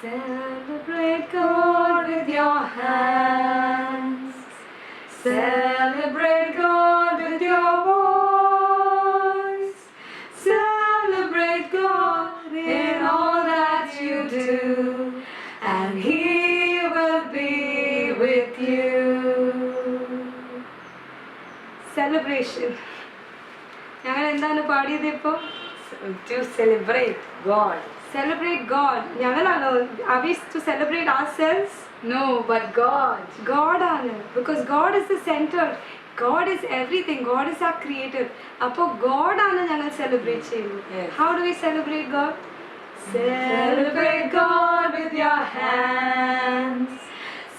Celebrate God with your hands. Celebrate God with your voice. Celebrate God in all that you do, and He will be with you. Celebration. ഞങ്ങൾ എന്താണ് പാടിയത് ഇപ്പോൾ To Celebrate God. Are we to celebrate ourselves? No, but God. God honor. Because God is the center. God is everything. God is our creator. Apo God honor njangal celebrate cheyu. How do we celebrate God? Celebrate God with your hands.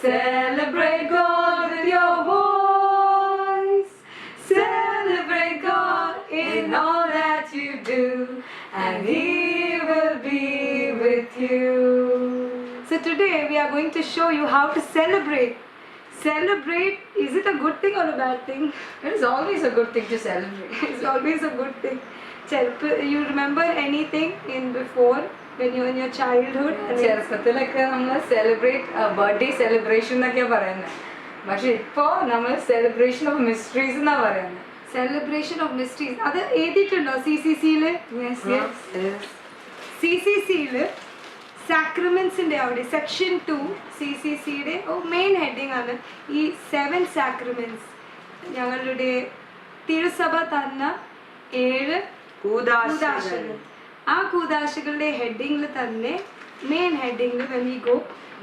Celebrate God with your voice. Celebrate God in all that you do. And He you. So today we are going to show you how to celebrate. Celebrate, is it a good thing or a bad thing? It is always a good thing to celebrate. it's always a good thing. Chel- You remember anything in before when you were in your childhood? And it's- ചെറുപ്പത്തിലൊക്കെ നമ്മൾ celebrate birthday celebration എന്നൊക്കെയാ പറയുന്നത് പക്ഷെ ഇപ്പോ നമ്മൾ celebration of mysteries എന്നാ പറയുന്നത് celebration of mysteries അത് എഴുതിയിട്ടുണ്ടോ സി സി സിയിൽ സി സി സിയിൽ സാക്രമെന്റ്സിന്റെ അവിടെ സെക്ഷൻ ടു സി സി സിയുടെ മെയിൻ ഹെഡിങ് ആണ് ഈ സെവൻ സാക്രമെന്റ്സ് ഞങ്ങളുടെ തിരുസഭ തന്ന ഏഴ് കൂതാശകൾ ആ കൂതാശകളുടെ ഹെഡിങ്ങിൽ തന്നെ മെയിൻ ഹെഡിങ്ങിൽ we go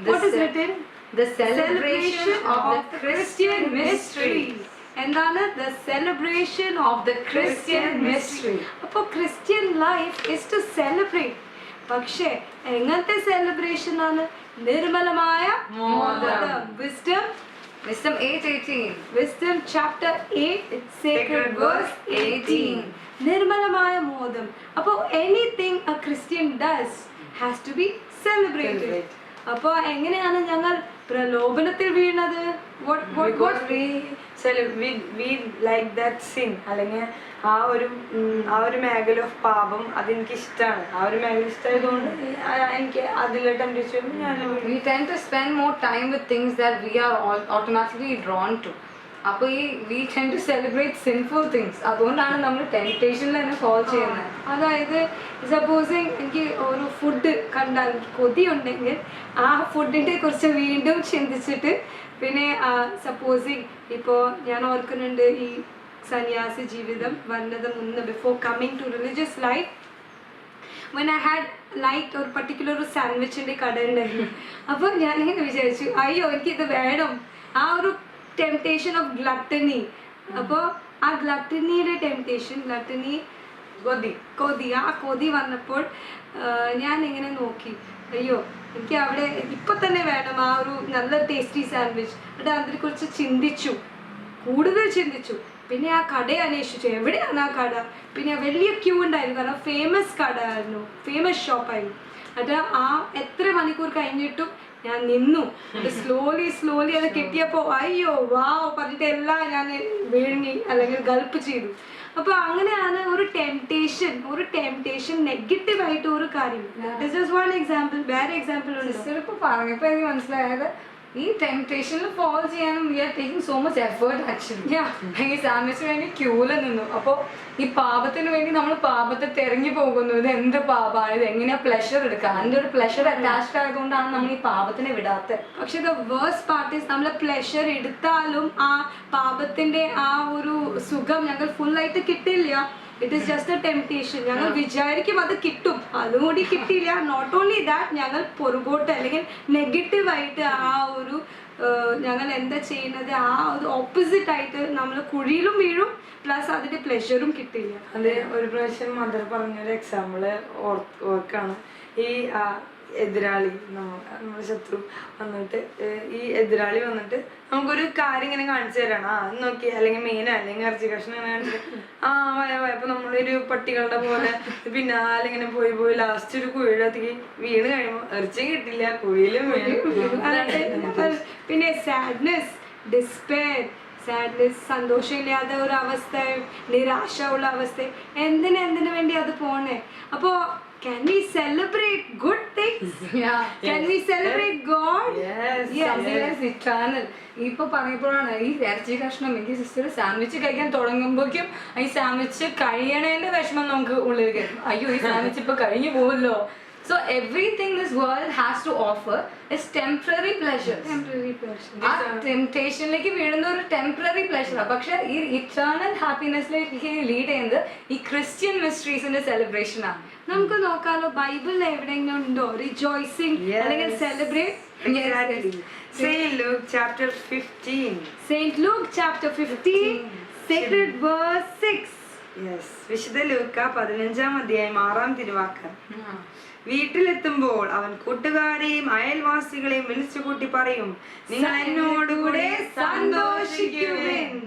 what is ce- written? The celebration of the Christian mystery. എന്താണ്? The celebration of the Christian mystery അപ്പോൾ Christian life is to celebrate പക്ഷേ എങ്ങനത്തെ സെലിബ്രേഷൻ ആണ്? നിർമ്മലമായ. Wisdom 8:18. Wisdom chapter 8 sacred verse 18 നിർമ്മലമായ മോദം അപ്പോൾ anything a Christian does has to be celebrated. അപ്പോൾ എങ്ങനെയാണ് ഞങ്ങൾ പ്രലോഭനത്തിൽ വീണത്? What what what we we like that that അല്ലെങ്കിൽ ആ ഒരു ആ ഒരു മേഖല ഓഫ് പാപം അതെനിക്ക് ഇഷ്ടമാണ് ആ ഒരു മേഖല ഇഷ്ടമായതുകൊണ്ട് എനിക്ക് അതിലെ വരുമ്പോൾ ഞാൻ We tend to spend more time with things that we are all automatically drawn to. അപ്പോൾ ഈ we tend to celebrate sinful things അതുകൊണ്ടാണ് നമ്മൾ ടെംപ്ടേഷനിൽ തന്നെ ഫോൾ ചെയ്യുന്നത്. അതായത് സപ്പോസിങ് എനിക്ക് ഒരു ഫുഡ് കണ്ടാൽ കൊതി കൊതിയുണ്ടെങ്കിൽ ആ ഫുഡിനെ കുറിച്ച് വീണ്ടും ചിന്തിച്ചിട്ട് പിന്നെ സപ്പോസിങ് ഇപ്പോൾ ഞാൻ ഓർക്കുന്നുണ്ട് ഈ സന്യാസി ജീവിതം വന്നത് മുന്ന് before coming to religious life when I had like ഒരു പർട്ടിക്കുലർ ഒരു സാൻഡ്വിച്ചിന്റെ കട ഉണ്ടായിരുന്നു. അപ്പോൾ ഞാനിങ്ങനെ വിചാരിച്ചു അയ്യോ എനിക്കിത് വേണം. ആ ഒരു ടെംപ്ടേഷൻ ഓഫ് ഗ്ലട്ടനി അപ്പോൾ ആ ഗ്ലട്ടനിയുടെ ടെംപ്ടേഷൻ ഗ്ലട്ടനി കൊതി കൊതി ആ കൊതി വന്നപ്പോൾ ഞാൻ ഇങ്ങനെ നോക്കി. അയ്യോ എനിക്ക് അവിടെ ഇപ്പം തന്നെ വേണം ആ ഒരു നല്ല ടേസ്റ്റി സാൻഡ്വിച്ച് എന്നിട്ട് അതിനെക്കുറിച്ച് ചിന്തിച്ചു. കൂടുതൽ ചിന്തിച്ചു. പിന്നെ ആ കട അന്വേഷിച്ചു. എവിടെയാണ് ആ കട? പിന്നെ വലിയ ക്യൂ ഉണ്ടായിരുന്നു. കാരണം ഫേമസ് കട ആയിരുന്നു. ഫേമസ് ഷോപ്പായിരുന്നു അത് ആ എത്ര മണിക്കൂർ കഴിഞ്ഞിട്ടും ഞാൻ നിന്നു. സ്ലോലി സ്ലോലി അത് കിട്ടിയപ്പോൾ അയ്യോ വാവ് പറഞ്ഞിട്ട് എല്ലാം ഞാൻ വിഴുങ്ങി അല്ലെങ്കിൽ ഗൾപ്പ് ചെയ്തു. അപ്പോൾ അങ്ങനെയാണ് ഒരു ടെംപ്ടേഷൻ ഒരു ടെംപ്ടേഷൻ നെഗറ്റീവ് ആയിട്ട് ഒരു കാര്യം. That is just one example വേറെ എക്സാമ്പിൾ ഉണ്ട്? ഇപ്പോൾ പറഞ്ഞപ്പോൾ എനിക്ക് മനസ്സിലായത് ഈ ടെംപ്ടേഷനിൽ ഫോളോ ചെയ്യാനും we are taking so much effort actually. ഈ സാൻഡ്വിച്ചിന് വേണ്ടി ക്യൂൽ നിന്നു. അപ്പോൾ ഈ പാപത്തിന് വേണ്ടി നമ്മൾ പാപത്തെ തെരഞ്ഞു പോകുന്നു. ഇത് എന്ത് പാപമാണ് ഇത് എങ്ങനെയാ പ്ലഷർ എടുക്കുക അതിന്റെ ഒരു പ്ലഷർ അറ്റാച്ച്ഡ് ആയതുകൊണ്ടാണ് നമ്മൾ ഈ പാപത്തിനെ വിടാത്തത് പക്ഷെ ദ വേഴ്സ് പാർട്ട് ഈസ് നമ്മൾ പ്ലഷർ എടുത്താലും ആ പാപത്തിന്റെ ആ ഒരു സുഖം ഞങ്ങൾ ഫുൾ ആയിട്ട് കിട്ടില്ല. It is just a temptation ഞങ്ങൾ വിചാരിക്കും അത് കിട്ടും. അതുകൂടി കിട്ടിയില്ല. നോട്ട് ഓൺലി ദാറ്റ് ഞങ്ങൾ പുറകോട്ട് അല്ലെങ്കിൽ നെഗറ്റീവായിട്ട് ആ ഒരു ഞങ്ങൾ എന്താ ചെയ്യുന്നത്? ആ ഒരു ഓപ്പോസിറ്റ് ആയിട്ട് നമ്മൾ കുഴിയിലും വീഴും. പ്ലസ് അതിന്റെ പ്ലഷറും കിട്ടില്ല അതെ ഒരു പ്രാവശ്യം മദർ പറഞ്ഞൊരു എക്സാമ്പിൾ ഓർക്കാണ്. ഈ എതിരാളി നമ്മ നമ്മുടെ ശത്രു വന്നിട്ട് ഈ എതിരാളി വന്നിട്ട് നമുക്കൊരു കാര്യം ഇങ്ങനെ കാണിച്ചു തരണം. ആ നോക്കി അല്ലെങ്കിൽ മീന അല്ലെങ്കിൽ ഇറച്ചി കഷ്ണം ഇങ്ങനെ കാണിച്ചിട്ട് ആ വയ വയ അപ്പൊ നമ്മളൊരു പട്ടികളുടെ പോലെ പിന്നെ ഇങ്ങനെ പോയി പോയി ലാസ്റ്റ് ഒരു കുഴിയിലത്തേക്ക് വീണ് കഴിയുമ്പോൾ ഇറച്ചി കിട്ടില്ല കുഴിയിലും വീണു. പിന്നെ സാഡ്നെസ് ഡിസ്പെയർ സാഡ്നെസ് സന്തോഷമില്ലാത്ത ഒരു അവസ്ഥ നിരാശ ഉള്ള അവസ്ഥ. എന്തിനു എന്തിനു വേണ്ടി അത് പോണേ? അപ്പോൾ can we celebrate things Yeah. can we celebrate god Yes. Something that's eternal. ഇപ്പൊ പറയുമ്പോഴാണ് ഈ ഇറച്ചി കഷ്ണം എനിക്ക് സിസ്റ്റർ സാൻഡ്വിച്ച് കഴിക്കാൻ തുടങ്ങുമ്പോഴേക്കും ഈ സാൻഡ്വിച്ച് കഴിയണേന്റെ വിഷമം നമുക്ക് ഉള്ളിൽ കയറും അയ്യോ ഈ സാൻഡ്വിച്ച് ഇപ്പൊ കഴിഞ്ഞു പോകുമല്ലോ so everything this world has to offer is temporary pleasures. temporary pleasures. ആ ടെംപ്റ്റേഷനിലേക്ക് വീഴുന്ന ഒരു ടെമ്പററി പ്ലഷറാണ് പക്ഷെ ഈ ഇറ്റേണൽ ഹാപ്പിനെസ്സിലേക്ക് ലീഡ് ചെയ്യുന്നത് ഈ ക്രിസ്ത്യൻ മിസ്റ്ററീസിന്റെ സെലിബ്രേഷൻ ആണ് നമുക്ക് നോക്കാമല്ലോ ബൈബിളിൽ എവിടെയെങ്കിലും ഉണ്ടോ? റിജോയ്സിങ് അല്ലെങ്കിൽ celebrate Saint Luke chapter 15. Saint Luke chapter 15 sacred verse 6 Yes. വിശുദ്ധ ലൂക്ക പതിനഞ്ചാം അധ്യായം ആറാം തിരുവാക്കം. വീട്ടിലെത്തുമ്പോൾ അവൻ കൂട്ടുകാരെയും അയൽവാസികളെയും വിളിച്ചു കൂട്ടി പറയും നിങ്ങൾ എന്നോടുകൂടെ സന്തോഷിക്കുവേൻ.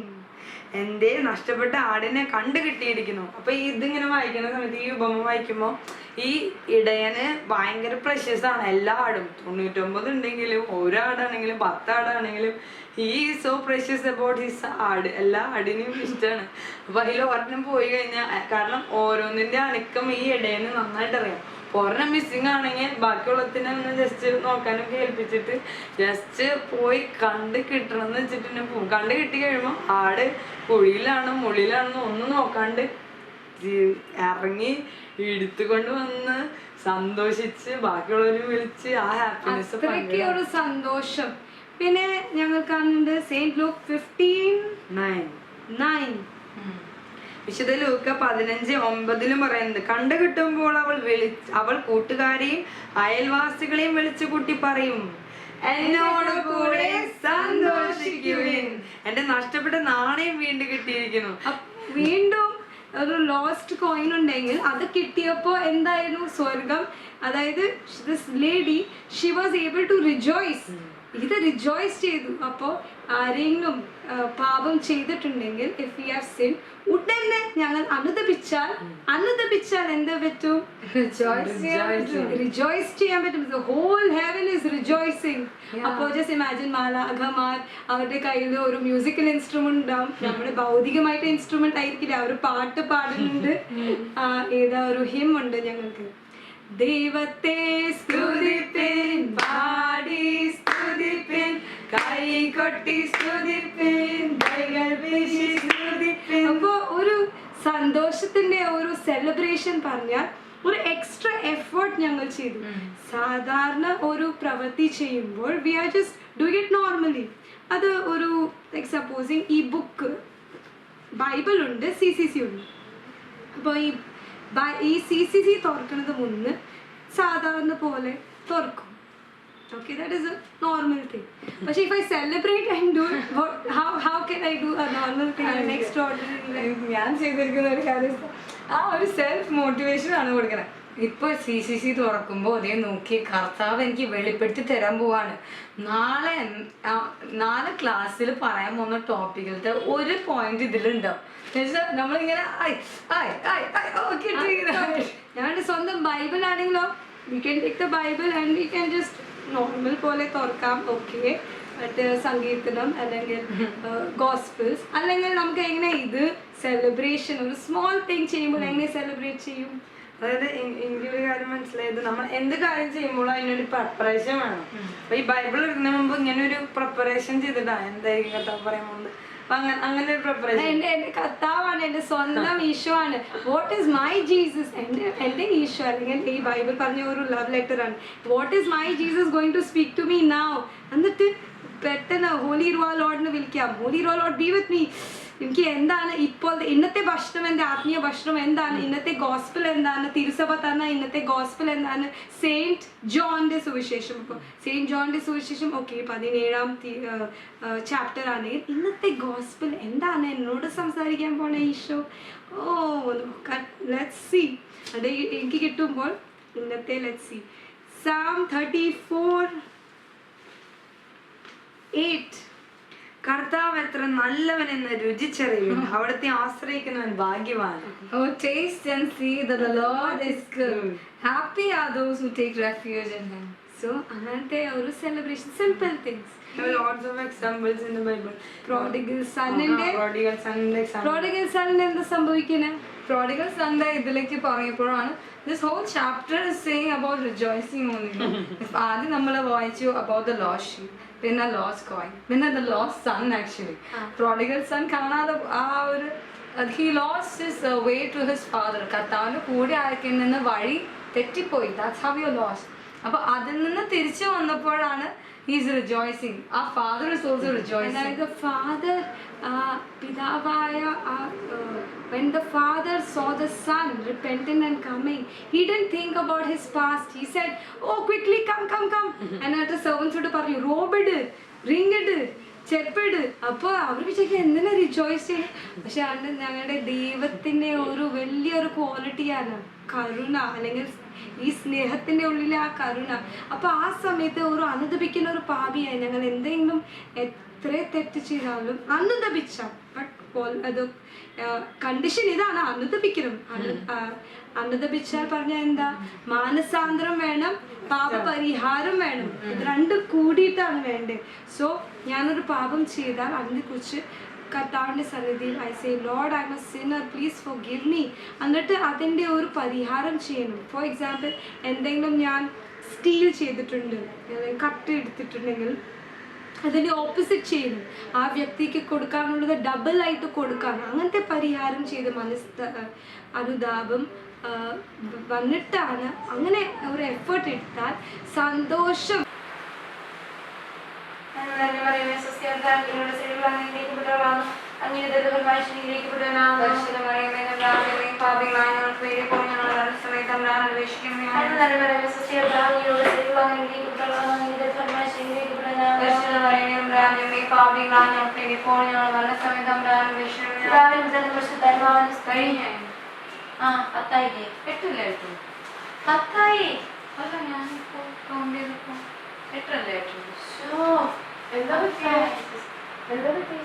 എന്റെ നഷ്ടപ്പെട്ട ആടിനെ കണ്ടു കിട്ടിയിരിക്കുന്നു. അപ്പൊ ഇതിങ്ങനെ വായിക്കുന്ന സമയത്ത് ഈ ഉപമ വായിക്കുമ്പോ ഈ ഇടയന് ഭയങ്കര പ്രശസ്തമാണ് എല്ലാ ആടും. തൊണ്ണൂറ്റൊമ്പത് ഉണ്ടെങ്കിലും ഒരാടാണെങ്കിലും പത്താടാണെങ്കിലും ഈ സോ പ്രഷ്യസ് അബൌട്ട് ഹിസ് ആട്. എല്ലാ ആടിനെയും ഇഷ്ടമാണ്. അപ്പൊ അതിൽ ഒരെണ്ണം പോയി കഴിഞ്ഞാൽ കാരണം ഓരോന്നിന്റെ അണുക്കം ഈ ഇടയന് നന്നായിട്ട് അറിയാം. ഒരെണ്ണം മിസ്സിങ് ആണെങ്കിൽ ബാക്കിയുള്ളതിനെ ഒന്ന് ജസ്റ്റ് നോക്കാനൊക്കെ ഏൽപ്പിച്ചിട്ട് ജസ്റ്റ് പോയി കണ്ട് കിട്ടണം എന്ന് വെച്ചിട്ട് തന്നെ പോകും കണ്ട് കിട്ടി കഴിയുമ്പോൾ ആട് കുഴിയിലാണ് മുള്ളിലാണെന്ന് ഒന്നും നോക്കാണ്ട് ഇറങ്ങി എടുത്തുകൊണ്ട് വന്ന് സന്തോഷിച്ച് ബാക്കിയുള്ളവര് വിളിച്ച് ആ ഹാപ്പിനെസ് ഒരു സന്തോഷം. പിന്നെ ഞങ്ങൾ കാണുന്നുണ്ട് Saint Luke fifteen nine nine വിശുദ്ധ ലൂക്ക പതിനഞ്ച് ഒമ്പതിലും പറയുന്നത് കണ്ടു കിട്ടുമ്പോൾ അവൾ വിളി അവൾ കൂട്ടുകാരെയും അയൽവാസികളെയും വിളിച്ചു കൂട്ടി പറയും എന്നോട് കൂടെ സന്തോഷിക്കുവിൻ. എന്റെ നഷ്ടപ്പെട്ട നാണയം വീണ്ടും കിട്ടിയിരിക്കുന്നു. വീണ്ടും ഒരു ലോസ്റ്റ് കോയിൻ ഉണ്ടെങ്കിൽ അത് കിട്ടിയപ്പോൾ എന്തായിരുന്നു? സ്വർഗം. അതായത് this lady she was able to rejoice ഇത് റിജോയ്സ് ചെയ്തു. അപ്പോൾ ആരെങ്കിലും പാപം ചെയ്തിട്ടുണ്ടെങ്കിൽ ഇഫ് യു ആർ സിൻ ഉടനെ ഞങ്ങൾ അനുദപിച്ചാൽ അനുദപിച്ചാൽ എന്താ പറ്റും? റിജോയ്സ് ചെയ്യാൻ പറ്റും. ഹോൾ ഹെവൻ ഇസ് റിജോയ്സിങ് അപ്പോൾ ജസ്റ്റ് ഇമാജിൻ മാലാഖമാർ അവരുടെ കയ്യിൽ ഒരു മ്യൂസിക്കൽ ഇൻസ്ട്രുമെന്റ് ഉണ്ടാവും. നമ്മുടെ ഭൗതികമായിട്ട് ഇൻസ്ട്രുമെന്റ് ആയിരിക്കില്ല? അവർ പാട്ട് പാടുന്നുണ്ട്. ഏതാ ഒരു ഹിം ഉണ്ട് ഞങ്ങൾക്ക്? ദൈവത്തെ സ്തുതിപ്പിൻ പാടി സ്തുതിപ്പിൻ. കൈ കൊട്ടി സ്തുതിപ്പിൻ കൈകൾ വീശി സ്തുതിപ്പിൻ. അപ്പോ ഒരു സന്തോഷത്തിന്റെ ഒരു സെലിബ്രേഷൻ പറഞ്ഞാൽ ഒരു എക്സ്ട്രാ എഫേർട്ട് ഞങ്ങൾ ചെയ്തു. സാധാരണ ഒരു പ്രവൃത്തി ചെയ്യുമ്പോൾ we are just do it normally അത് ഒരു ലൈക്ക് സപ്പോസിങ് ഈ ബുക്ക് ബൈബിൾ ഉണ്ട് സി സി സി ഉണ്ട്. അപ്പോൾ ഈ ഈ സി സി സി തുറക്കുന്നത് മുന്ന് സാധാരണ പോലെ തുറക്കും. Okay that is a normal thing പക്ഷേ if I celebrate and do how how can I do a normal thing next order ഞാൻ ചെയ്തിരിക്കുന്ന ഒരു കാര്യം ആ ഒരു സെൽഫ് മോട്ടിവേഷൻ ആണ് കൊടുക്കുന്നത് ഇപ്പൊ സി സി സി തുറക്കുമ്പോൾ അതേ നോക്കി കർത്താവ് എനിക്ക് വെളിപ്പെടുത്തി തരാൻ പോവാണ്. നാളെ നാളെ ക്ലാസ്സിൽ പറയാൻ പോകുന്ന ടോപ്പിക്കിലത്തെ ഒരു പോയിന്റ് ഇതിലുണ്ടാവും നമ്മളിങ്ങനെ ഞാൻ സ്വന്തം ബൈബിൾ ആണെങ്കിലോ you can take the Bible and you can just normal പോലെ തുറക്കാം ഓക്കെ മറ്റ് സംഗീതനം അല്ലെങ്കിൽ ഗോസ്പിൾസ് അല്ലെങ്കിൽ നമുക്ക് എങ്ങനെ ഇത് സെലിബ്രേഷൻ ഒരു സ്മോൾ തിങ് ചെയ്യുമ്പോൾ എങ്ങനെ സെലിബ്രേറ്റ് ചെയ്യും? അതായത് എനിക്കൊരു കാര്യം മനസ്സിലായത് നമ്മൾ എന്ത് കാര്യം ചെയ്യുമ്പോഴും അതിനൊരു പ്രിപ്പറേഷൻ വേണം. അപ്പൊ ഈ ബൈബിൾ എടുക്കുന്ന മുമ്പ് ഇങ്ങനെ ഒരു പ്രിപ്പറേഷൻ ചെയ്തിട്ടാണ് എന്തായിരിക്കും കഥ പറയാൻ പോകുന്നത് അപ്പൊ അങ്ങനെ ഒരു പ്രിപ്പറേഷൻ എന്റെ എന്റെ കർത്താവാണ് എന്റെ സ്വന്തം ഈശോ ആണ് വാട്ട് ഈസ് മൈ ജീസസ് എന്റെ എന്റെ ഈശോ അല്ലെങ്കിൽ ഈ ബൈബിൾ പറഞ്ഞ ഒരു ലവ് ലെറ്റർ ആണ്. What is my Jesus going to speak to me now എന്നിട്ട് പെട്ടെന്ന് ഹോലി റുവാ ലോഡിനെ വിളിക്കാം. Holy Ruah Lord be with me എനിക്ക് എന്താണ് ഇപ്പോൾ ഇന്നത്തെ ഭക്ഷണം എന്താ? ആത്മീയ ഭക്ഷണം എന്താണ്? ഇന്നത്തെ ഗോസ്പിൾ എന്താണ്? തിരുസഭ തന്ന ഇന്നത്തെ ഗോസ്പിൾ എന്താണ്? സെയിന്റ് ജോണിന്റെ സുവിശേഷം. ഇപ്പോൾ സെയിന്റ് ജോണിന്റെ സുവിശേഷം ഓക്കെ പതിനേഴാം ചാപ്റ്റർ ആണ്. ഇന്നത്തെ ഗോസ്പിൾ എന്താണ്? എന്നോട് സംസാരിക്കാൻ പോണ ഈശോ. ഓ ലെറ്റ് സി അത് എനിക്ക് കിട്ടുമ്പോൾ ഇന്നത്തെ let see Psalm thirty four eight കർത്താവ് എത്ര നല്ലവനെന്ന് രുചിച്ചറിയും അവിടത്തെ ആശ്രയിക്കുന്നവൻ ഭാഗ്യവാൻ O taste and see the Lord is good happy are those who take refuge in Him. So അങ്ങനത്തെ ഒരു celebration simple things lots of examples in the Bible prodigal സണ്ണിന്റെ prodigal example. Prodigal സണ്ണിന് എന്താ സംഭവിക്കുന്നത് പ്രോഡിഗൽ സൺഡേ ഇതിലേക്ക് പറഞ്ഞപ്പോഴാണ് this whole chapter saying about rejoicing only ആദ്യം നമ്മൾ വായിച്ചു അബൌട്ട് ദ ലോസ് ഷീപ്പ് പിന്നെ ലോസ് കോയിൻ പിന്നെ the lost son actually prodigal son കാണാതെ ആ ഒരു he lost his way to his father കർത്താവിന്റെ കൂടെ ആയിരിക്കും നിന്ന് വഴി തെറ്റിപ്പോയി. ദാറ്റ്സ് ഹവ് യു ലോസ് അപ്പൊ അതിൽ നിന്ന് തിരിച്ചു വന്നപ്പോഴാണ് ഹിസ് റിജോയ്സിങ് ആ ഫാദർ ഇസ് ഓൾസോ റിജോയ്സിങ് അതായത് ഫാദർ പിതാവായ when the father saw the son repentant and coming he done think about his past he come, come, quickly come come come എന്നിട്ട് സെർവൻസോട് പറഞ്ഞു റോബിഡ് റിങ് ഇട് ചെപ്പിട് അപ്പൊ അവർ വിചാരിക്കും എന്തിനാ റിജോയ്സ് ചെയ്യും പക്ഷെ അത് ഞങ്ങളുടെ ദൈവത്തിന്റെ ഒരു വലിയൊരു ക്വാളിറ്റിയാണ് കരുണ. അല്ലെങ്കിൽ ഈ സ്നേഹത്തിന്റെ ഉള്ളിലെ ആ കരുണ. അപ്പൊ ആ സമയത്ത് ഒരു അനുദപിക്കുന്ന ഒരു പാപിയായി ഞങ്ങൾ എന്തെങ്കിലും എത്ര തെറ്റ് ചെയ്താലും അനുദപിച്ച ബട്ട് അത് കണ്ടീഷൻ ഇതാണ്. അനുദപിക്കണം അനു ആ, അനുദപിച്ചാൽ പറഞ്ഞ എന്താ? മാനസാന്തരം വേണം പാപപരിഹാരം വേണം. ഇത് രണ്ടും കൂടിയിട്ടാണ് വേണ്ടത് സോ ഞാനൊരു പാപം ചെയ്താൽ അതിനെക്കുറിച്ച് കർത്താവിന്റെ സന്നിധിയിൽ I say Lord I must sinner please forgive me എന്നിട്ട് അതിന്റെ ഒരു പരിഹാരം ചെയ്യണം. ഫോർ എക്സാമ്പിൾ എന്തെങ്കിലും ഞാൻ സ്റ്റീൽ ചെയ്തിട്ടുണ്ട് കട്ട് എടുത്തിട്ടുണ്ടെങ്കിൽ അതിന്റെ ഓപ്പോസിറ്റ് ചെയ്യുന്നു. ആ വ്യക്തിക്ക് കൊടുക്കാനുള്ളത് ഡബിൾ ആയിട്ട് കൊടുക്കാൻ അങ്ങനത്തെ പരിഹാരം ചെയ്ത് മനസ് അനുതാപം വന്നിട്ടാണ് അങ്ങനെ ഒരു എഫേർട്ട് എടുത്താൽ സന്തോഷം. ആ പത്തായില്ലേ എട്ടല്ലേ എട്ടു പത്തായി അല്ല ഞാൻ കൗണ്ട് ചെയ്തപ്പോ എട്ടല്ലേ എട്ടു എന്താ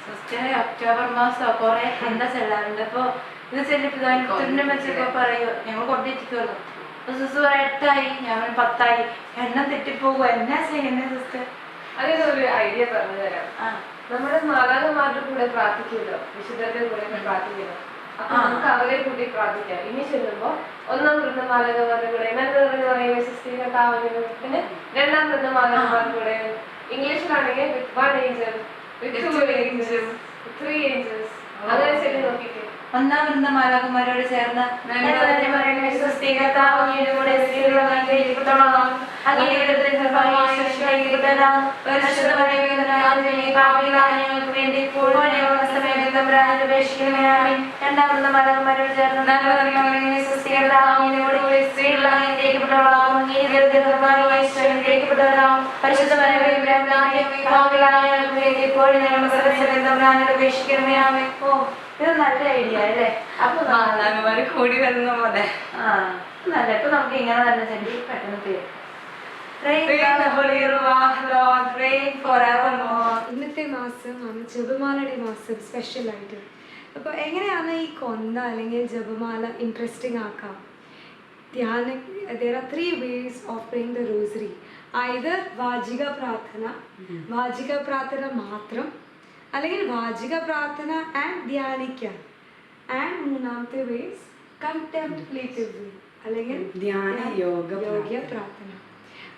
സിസ്റ്ററെ ഒക്ടോബർ മാസം കൊറേ എന്താ ചെല്ലാറുണ്ട് അപ്പൊ ഇത് ചെല്ലിപ്പിതാൻ വെച്ചപ്പോ പറയൂ ഞങ്ങൾ കൊണ്ടിരിക്കുമല്ലോ അപ്പൊ സിസ്റ്റർ എട്ടായി ഞാൻ പത്തായി. എണ്ണം തെറ്റിപ്പോകും എന്നാ ചെയ്യുന്നത് സിസ്റ്റർ അതിനൊരു ഐഡിയ പറഞ്ഞു തരാം. നമ്മുടെ മാതാപിതാക്കളുടെ കൂടെ പ്രാർത്ഥിക്കുമല്ലോ. വിശുദ്ധരുടെ കൂടെ ഒക്കെ പ്രാർത്ഥിക്കുമല്ലോ. അപ്പൊ നമുക്ക് അവരെ കൂടി പ്രാർത്ഥിക്കാം. ഇനി ചെല്ലുമ്പോ ഒന്നാം വൃന്ദമാലകമാരുടെ കൂടെ മെന്റർ താവലും പിന്നെ രണ്ടാം വൃന്ദമാലകമാരുടെ കൂടെ. ഇംഗ്ലീഷിലാണെങ്കിൽ with one angel with two angels three angels നോക്കിയിട്ട് ഒന്നാം വൃന്ദ മാലാകുമാരോട് ചേർന്ന് രണ്ടാം ഇത് നല്ല ഐഡിയ അല്ലേ? അപ്പൊ മാതാകന്മാര് കൂടി വരുന്ന പോലെ. ആ നല്ല ഇപ്പൊ നമുക്ക് ഇങ്ങനെ തന്നെ ചെല്ലി പെട്ടെന്ന് തീരും. ഇന്നത്തെ മാസം ജപമാലയുടെ മാസം സ്പെഷ്യലായിട്ട് അപ്പോൾ എങ്ങനെയാണ് ഈ കൊന്ത അല്ലെങ്കിൽ ജപമാല ഇൻട്രസ്റ്റിംഗ് ആക്കാം? ധ്യാന there are three ways of praying the rosary either വാചിക പ്രാർത്ഥന വാചിക പ്രാർത്ഥന മാത്രം അല്ലെങ്കിൽ വാചിക പ്രാർത്ഥന ആൻഡ് ധ്യാനിക്കാം ആൻഡ് മൂന്നാമത്തെ വേസ് കണ്ടംപ്ലേറ്റീവ് അല്ലെങ്കിൽ ധ്യാന യോഗ യോഗ്യ പ്രാർത്ഥന.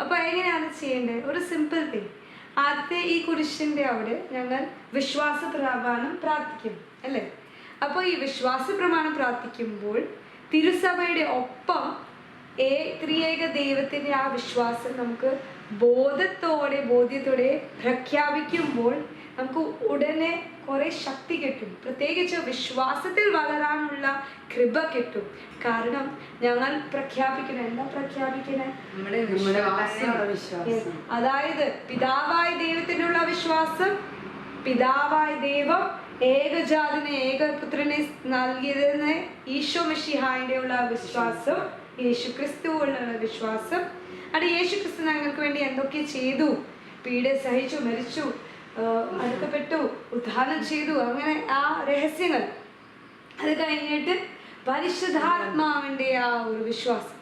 അപ്പോൾ എങ്ങനെയാണ് ചെയ്യേണ്ടത്? ഒരു സിമ്പിൾ തിങ് ആദ്യത്തെ ഈ കുരിശിന്റെ അവിടെ ഞങ്ങൾ വിശ്വാസ പ്രമാണം പ്രാർത്ഥിക്കും അല്ലേ? അപ്പോൾ ഈ വിശ്വാസ പ്രമാണം പ്രാർത്ഥിക്കുമ്പോൾ തിരുസഭയുടെ ഒപ്പം ഏ ത്രിയേക ദൈവത്തിന്റെ ആ വിശ്വാസം നമുക്ക് ബോധത്തോടെ ബോധ്യത്തോടെ പ്രഖ്യാപിക്കുമ്പോൾ നമുക്ക് ഉടനെ കുറേ ശക്തി കിട്ടും. പ്രത്യേകിച്ച് വിശ്വാസത്തിൽ വളരാനുള്ള കൃപ കിട്ടും. കാരണം ഞങ്ങൾ പ്രഖ്യാപിക്കണം എന്താ പ്രഖ്യാപിക്കണേ നമ്മുടെ നമ്മുടെ വിശ്വാസം. വിശ്വാസം അതായത് പിതാവായ ദൈവത്തിനുള്ള വിശ്വാസം പിതാവായ ദൈവം ഏകജാതിനെ ഏകപുത്രനെ നൽകിയതെന്ന് ഈശോ മിഷിഹായുടെ ഉള്ള വിശ്വാസം യേശു ക്രിസ്തുവുള്ള വിശ്വാസം. അത് യേശു ക്രിസ്തു ഞങ്ങൾക്ക് വേണ്ടി എന്തൊക്കെ ചെയ്തു? പീഡ സഹിച്ചു മരിച്ചു അടുക്കപ്പെട്ടു ഉദ്ധാനം ചെയ്തു. അങ്ങനെ ആ രഹസ്യങ്ങൾ. അത് കഴിഞ്ഞിട്ട് പരിശുദ്ധാത്മാവിന്റെ ആ ഒരു വിശ്വാസം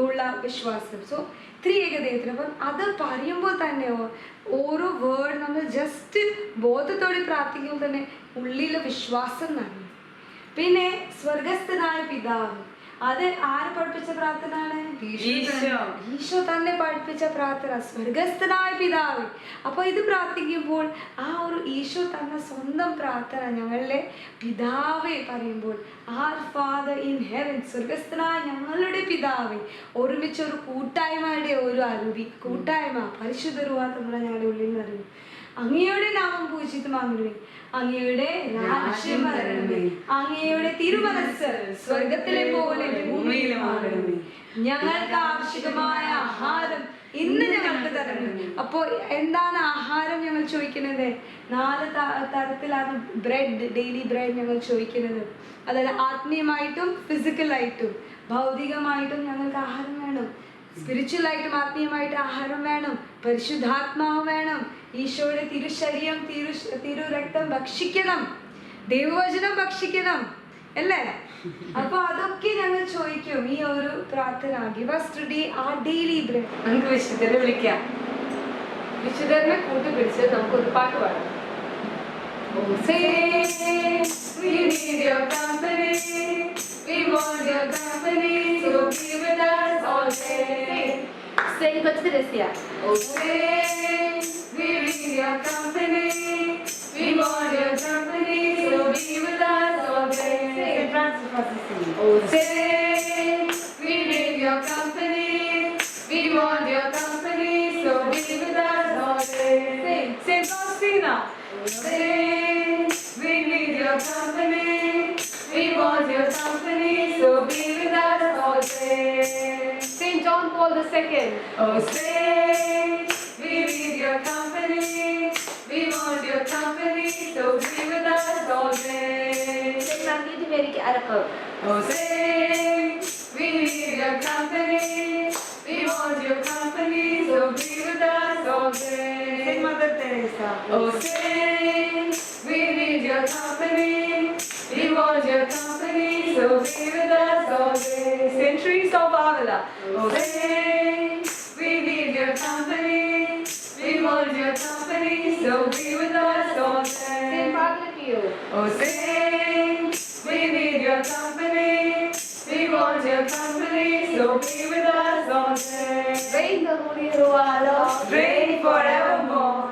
ഉള്ള വിശ്വാസം. സോ ത്രീ ദൈവത്തിന് അപ്പം അത് പറയുമ്പോൾ തന്നെ ഓരോ വേർഡ് നമ്മൾ ജസ്റ്റ് ബോധത്തോടെ പ്രാർത്ഥിക്കുമ്പോൾ തന്നെ ഉള്ളിലെ വിശ്വാസം നിറയും പിന്നെ സ്വർഗസ്ഥനായ പിതാവ്. അത് ആര് പഠിപ്പിച്ച പ്രാർത്ഥനയാണ്? ഈശോ തന്നെ. പഠിപ്പിച്ച പ്രാർത്ഥന. സ്വർഗസ്ഥനായ പിതാവ്. അപ്പോൾ ഇത് പ്രാർത്ഥിക്കുമ്പോൾ ആ ഒരു ഈശോ തന്ന സ്വന്തം പ്രാർത്ഥന ഞങ്ങളുടെ പിതാവെ പറയുമ്പോൾ ആർ ഫാദർ ഇൻ ഹെവൻ സ്വർഗസ്ഥനായ ഞങ്ങളുടെ പിതാവെ. ഒരുമിച്ച് ഒരു കൂട്ടായ്മയുടെ ഒരു അരുവി കൂട്ടായ്മ പരിശുദ്ധ രൂപ നമ്മളെ ഞങ്ങളുടെ ഉള്ളിൽ നിന്ന് അറിയും അങ്ങയുടെ നാമം പൂജിതമാകണമേ അങ്ങയുടെ അങ്ങയുടെ തിരുമനസ് സ്വർഗത്തിലെ പോലെ ഞങ്ങൾക്ക് ആവശ്യമായ ആഹാരം ഇന്ന് ഞങ്ങൾക്ക് തരണം അപ്പോൾ എന്താണ് ആഹാരം ഞങ്ങൾ ചോദിക്കുന്നത്? നാല് തരത്തിലാണ് ബ്രെഡ് ഡെയിലി ബ്രെഡ് ഞങ്ങൾ ചോദിക്കുന്നത്. അതായത് ആത്മീയമായിട്ടും ഫിസിക്കലായിട്ടും ഭൗതികമായിട്ടും ഞങ്ങൾക്ക് ആഹാരം വേണം. സ്പിരിച്വലായിട്ടും ആത്മീയമായിട്ട് ആഹാരം വേണം പരിശുദ്ധാത്മാവ് വേണം ഈശോയുടെ തിരുശരീരം തിരു തിരു രക്തം ഭക്ഷിക്കണം ദൈവവചനം ഭക്ഷിക്കണം അല്ലേ? അപ്പൊ അതൊക്കെ ഞങ്ങൾ ചോദിക്കും. ഈ ഒരു പ്രാർത്ഥന give today our daily bread നമുക്ക് വിശുദ്ധരെ വിളിക്കാം. വിശുദ്ധരനെ കൂട്ടുപിടിച്ച് നമുക്കൊരു പാട്ട് പാടാം. Oh, say, we need your company. We want your company. So be with us away. Sing good to this year. Away, we read your company. We want your company. So be with us all day. Sing we read your company. We want your company. So be with us all day. Sing, sing, don't sing now. Away, we need your company. We want your company. So hold a second. Oh, say, we need your company. We want your company, so be with us always. Oh, say, we need your company. We want your company, so be with us always. Say, Mother Teresa. Oh, say, we need your company. We want your company so be with us always. Centuries of Avila. Obey, we need your company. We want your company, so be with us always. Sing Bhagavad Oh, sing, we need your company. We want your company, so be with us always. Reign the Holy Ruala, reign forevermore.